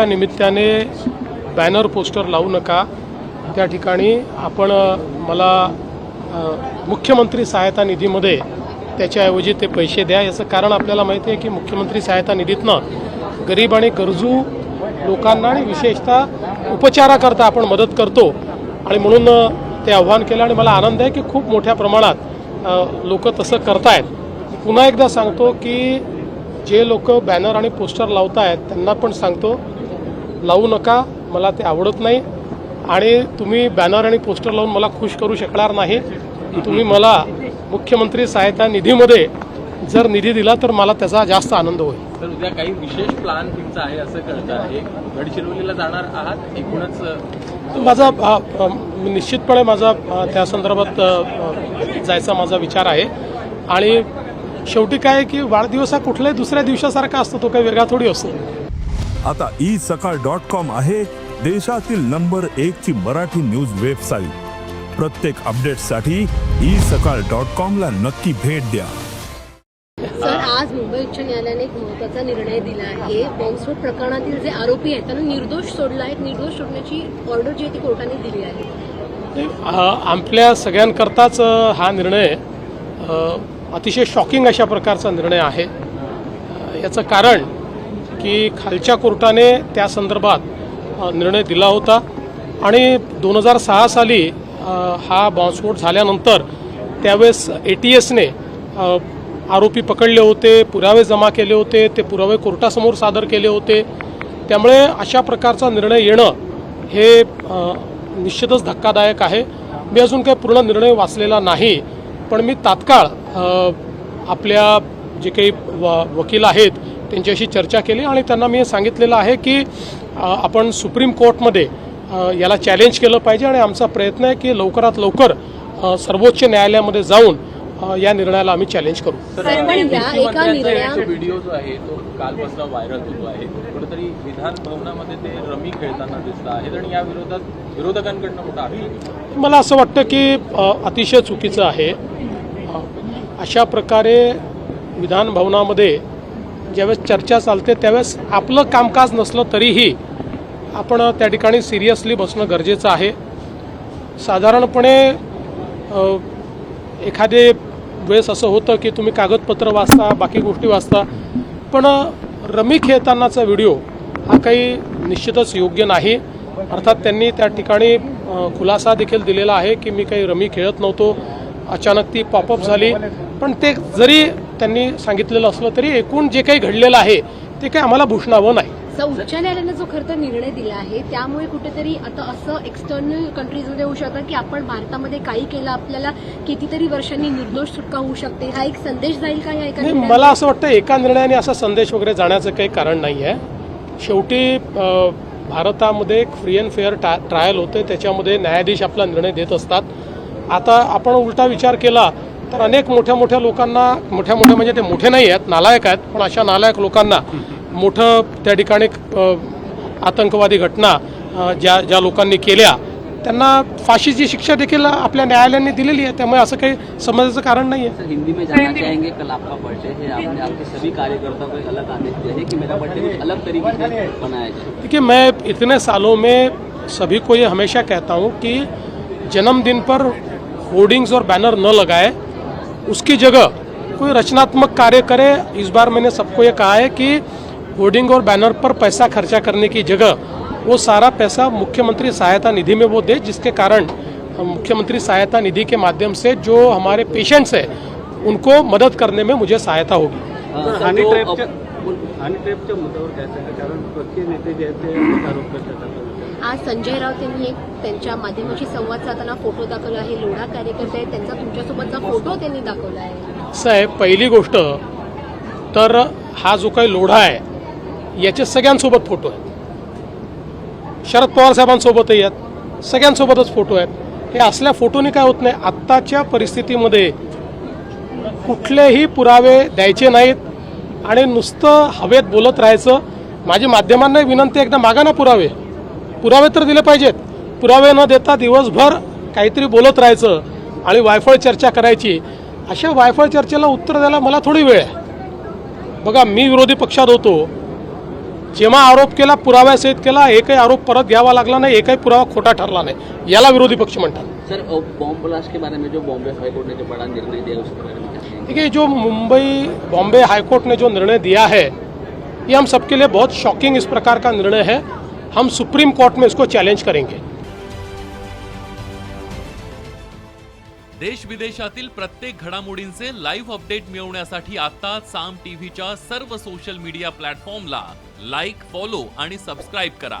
दिनाच्या निमित्ताने banner poster लावू नका. त्या ठिकाणी आपण मला मुख्यमंत्री सहायता निधीमध्ये त्याच्याऐवजी ते पैसे द्या. याचं कारण आपल्याला माहिती आहे की मुख्यमंत्री सहायता निधीतनं गरीब आणि गरजू लोकांना आणि विशेषतः उपचाराकरता आपण मदत करतो. आणि म्हणून ते आव्हान केलं आणि मला आनंद आहे की खूप मोठ्या प्रमाणात लोक तसं करतायत. पुन्हा एकदा सांगतो की जे लोक बॅनर आणि पोस्टर लावत आहेत त्यांना पण सांगतो लावू नका मला ते आवडत नाही. आणि तुम्ही बॅनर आणि पोस्टर लावून मला खुश करू शकणार नाही. तुम्ही मला मुख्यमंत्री सहायता निधीमध्ये जर निधी दिला तर मला त्याचा जास्त आनंद होईल. तर उद्या काही विशेष प्लॅन तुमचा आहे असं कळतं आहे. गडचिरोलीला जाणार आहात एकूणच माझा निश्चितपणे माझा त्या संदर्भात जायचा माझा विचार आहे. आणि शेवटी काय की वाढदिवस हा कुठल्याही दुसऱ्या दिवसासारखा असतो तो काही वेगळा थोडी असतो. आता ई सकाळ डॉट कॉम आहे देशातील नंबर एक ची मराठी न्यूज वेबसाईट. प्रत्येक अपडेटसाठी ई सकाळ डॉट कॉम ला नक्की भेट द्या. सर आज मुंबई उच्च न्यायालयाने एक महत्त्वाचा निर्णय दिला आहे. बॉम्बस्फोट प्रकरणातील जे आरोपी आहेत त्यांना निर्दोष सोडला आहे. निर्दोष सोडण्याची ऑर्डर जी आहे ती कोर्टाने दिली आहे. आपल्या सगळ्यांकरताच हा निर्णय अतिशय शॉकिंग अशा प्रकारचा निर्णय आहे. याचं कारण की खालच्या कोर्टाने त्या संदर्भात निर्णय दिला होता. आणि दोन हजार सहा साली हा बॉम्बस्फोट झाल्यानंतर त्यावेळेस ए टी एसने आरोपी पकडले होते पुरावे जमा केले होते ते पुरावे कोर्टासमोर सादर केले होते. त्यामुळे अशा प्रकारचा निर्णय येणं हे निश्चितच धक्कादायक आहे. मी अजून काही पूर्ण निर्णय वाचलेला नाही पण मी तात्काळ आपल्या जे काही व वकील आहेत त्यांच्याशी चर्चा केली आणि त्यांना मी हे सांगितलेलं आहे की आपण सुप्रीम कोर्टमध्ये याला चॅलेंज केलं पाहिजे आणि आमचा प्रयत्न आहे की लवकरात लवकर सर्वोच्च न्यायालयामध्ये जाऊन या निर्णयाला आम्ही चॅलेंज करू. व्हिडिओ जो आहे तो कालपासून व्हायरल होतो आहे. कुठेतरी विधान भवनामध्ये ते रमी खेळताना दिसत आहेत आणि या विरोधात विरोधकांकडनं मोठा आहे. मला असं वाटतं की अतिशय चुकीचं आहे. अशा प्रकारे विधान भवनामध्ये ज्यावेळेस चर्चा चालते त्यावेळेस आपलं कामकाज नसलं तरीही आपण त्या ठिकाणी सिरियसली बसणं गरजेचं आहे. साधारणपणे एखादे वेळेस असं होतं की तुम्ही कागदपत्र वाचता बाकी गोष्टी वाचता पण रमी खेळतानाचा व्हिडिओ हा काही निश्चितच योग्य नाही. अर्थात त्यांनी त्या ठिकाणी खुलासा देखील दिलेला आहे की मी काही रमी खेळत नव्हतो. अचानक ती पॉपअप झाली. पण ते जरी त्यांनी सांगितलेलं असलं तरी एकूण जे काही घडलेलं आहे ते काही आम्हाला भूषणावं नाही. उच्च न्यायालयाने जो खरं तर निर्णय दिला आहे त्यामुळे कुठेतरी आता असं एक्सटर्नल कंट्रीजमध्ये होऊ शकतं की आपण भारतामध्ये काही केलं आपल्याला कितीतरी वर्षांनी निर्दोष सुटका होऊ शकते. हा एक संदेश जाईल का या? मला असं वाटतं एका निर्णयाने असा संदेश वगैरे जाण्याचं काही कारण नाही आहे. शेवटी भारतामध्ये एक फ्री अँड फेअर ट्रायल होते त्याच्यामध्ये न्यायाधीश आपला निर्णय देत असतात. आता आपण उलटा विचार केला तर अनेक मोठ्या मोठ्या लोकांना मोठ्या मोठ्या म्हणजे ते मोठे नाही आहेत नालायक आहेत पण अशा नालायक लोकांना मोठं त्या ठिकाणी आतंकवादी घटना ज्या ज्या लोकांनी केल्या त्यांना फाशीची शिक्षा देखील आपल्या न्यायालयाने दिलेली आहे. त्यामुळे असं काही समजायचं कारण नाही आहे सर हिंदी में जानना चाहेंगे कल आपका बर्थडे है आपने आपके सभी कार्यकर्ताओं को एक अलग आदेश दिया है कि मेरा बर्थडे कुछ अलग तरीके से मनाया जाए। देखिए मैं इतने सालों में सभी को ये हमेशा कहता हूँ कि जन्मदिन पर होर्डिंग्स और बैनर न लगाए। उसकी जगह कोई रचनात्मक कार्य करे इस बार मैंने सबको ये कहा है कि होर्डिंग और बैनर पर पैसा खर्चा करने की जगह वो सारा पैसा मुख्यमंत्री सहायता निधि में वो दे जिसके कारण मुख्यमंत्री सहायता निधि के माध्यम से जो हमारे पेशेंट्स हैं उनको मदद करने में मुझे सहायता होगी। हानी जो ट्रॅपच्या मुद्द्यावर काय सांगा कारण पक्षीय नेते जे आहेत ते आरोप करतात आपण आज संजय राऊत यांनी एक त्यांच्या माध्यमाशी संवाद साधताना फोटो दाखवला आहे. लोढा कार्यकर्ते आहेत त्यांचा तुमच्यासोबतचा फोटो त्यांनी दाखवला आहे. साहेब पहिली गोष्ट तर हा जो काही लोढा आहे याचे सगळ्यांसोबत फोटो आहेत. शरद पवार साहेबांसोबतही आहेत सगळ्यांसोबतच फोटो आहेत. हे असल्या फोटोने काय होत नाही. आत्ताच्या परिस्थितीमध्ये कुठलेही पुरावे द्यायचे नाहीत. आणि नुसतं हवेत बोलत राहायचं माझी माध्यमांना विनंती एकदा मागा ना पुरावे. पुरावे तर दिले पाहिजेत. पुरावे न देता दिवसभर काहीतरी बोलत राहायचं आणि वायफळ चर्चा करायची. अशा वायफळ चर्चेला उत्तर द्यायला मला थोडी वेळ आहे. बघा मी विरोधी पक्षात होतो. जेव्हा आरोप केला पुराव्यासहित केला एकही आरोप परत घ्यावा लागला नाही एकही पुरावा खोटा ठरला नाही. याला विरोधी पक्ष म्हणतात. सर बॉम्ब ब्लास्ट के बारे में जो बॉम्बे हाईकोर्ट ने जो बड़ा निर्णय दिया उसके बारे में देखिए जो मुंबई बॉम्बे हाईकोर्ट ने जो निर्णय दिया है ये हम सबके लिए बहुत शॉकिंग इस प्रकार का निर्णय है। हम सुप्रीम कोर्ट में इसको चैलेंज करेंगे। देश विदेशातील प्रत्येक घडामोडींचे लाईव्ह अपडेट मिळवण्यासाठी आता साम टीव्हीच्या सर्व सोशल मीडिया प्लॅटफॉर्मला लाईक फॉलो आणि सबस्क्राईब करा.